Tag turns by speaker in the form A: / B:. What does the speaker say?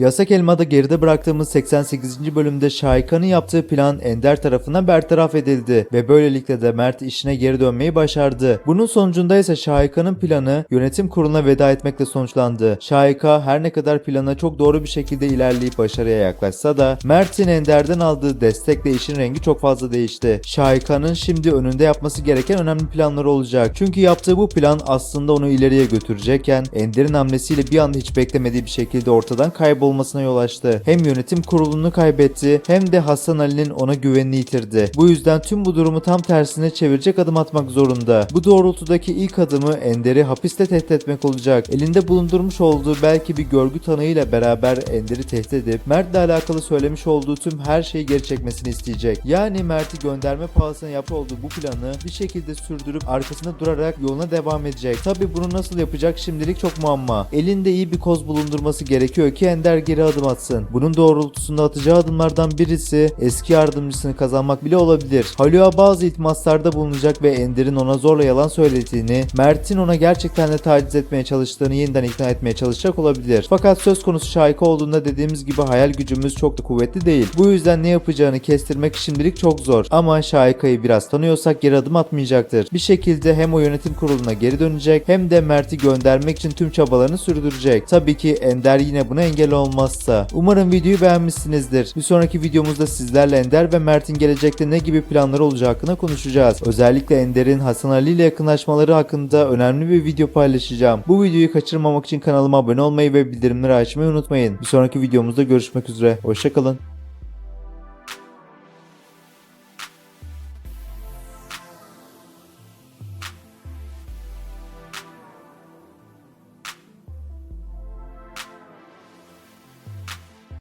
A: Yasak Elma'da geride bıraktığımız 88. bölümde Şahika'nın yaptığı plan Ender tarafından bertaraf edildi ve böylelikle de Mert işine geri dönmeyi başardı. Bunun sonucunda ise Şahika'nın planı yönetim kuruluna veda etmekle sonuçlandı. Şahika her ne kadar plana çok doğru bir şekilde ilerleyip başarıya yaklaşsa da Mert'in Ender'den aldığı destekle işin rengi çok fazla değişti. Şahika'nın şimdi önünde yapması gereken önemli planları olacak. Çünkü yaptığı bu plan aslında onu ileriye götürecekken Ender'in hamlesiyle bir anda hiç beklemediği bir şekilde ortadan kaybolmasına yol açtı. Hem yönetim kurulunu kaybetti hem de Hasan Ali'nin ona güvenini yitirdi. Bu yüzden tüm bu durumu tam tersine çevirecek adım atmak zorunda. Bu doğrultudaki ilk adımı Ender'i hapiste tehdit etmek olacak. Elinde bulundurmuş olduğu belki bir görgü tanığıyla beraber Ender'i tehdit edip Mert'le alakalı söylemiş olduğu tüm her şeyi geri çekmesini isteyecek. Yani Mert'i gönderme pahasına yapmış olduğu bu planı bir şekilde sürdürüp arkasında durarak yoluna devam edecek. Tabi bunu nasıl yapacak şimdilik çok muamma. Elinde iyi bir koz bulundurması gerekiyor ki Ender geri adım atsın. Bunun doğrultusunda atacağı adımlardan birisi eski yardımcısını kazanmak bile olabilir. Halua bazı iltimaslarda bulunacak ve Ender'in ona zorla yalan söylediğini, Mert'in ona gerçekten de taciz etmeye çalıştığını yeniden ikna etmeye çalışacak olabilir. Fakat söz konusu şahika olduğunda dediğimiz gibi hayal gücümüz çok da kuvvetli değil. Bu yüzden ne yapacağını kestirmek şimdilik çok zor. Ama şahikayı biraz tanıyorsak geri adım atmayacaktır. Bir şekilde hem o yönetim kuruluna geri dönecek hem de Mert'i göndermek için tüm çabalarını sürdürecek. Tabii ki Ender yine buna engel olmazsa. Umarım videoyu beğenmişsinizdir. Bir sonraki videomuzda sizlerle Ender ve Mert'in gelecekte ne gibi planları olacağı hakkında konuşacağız. Özellikle Ender'in Hasan Ali ile yakınlaşmaları hakkında önemli bir video paylaşacağım. Bu videoyu kaçırmamak için kanalıma abone olmayı ve bildirimleri açmayı unutmayın. Bir sonraki videomuzda görüşmek üzere. Hoşçakalın.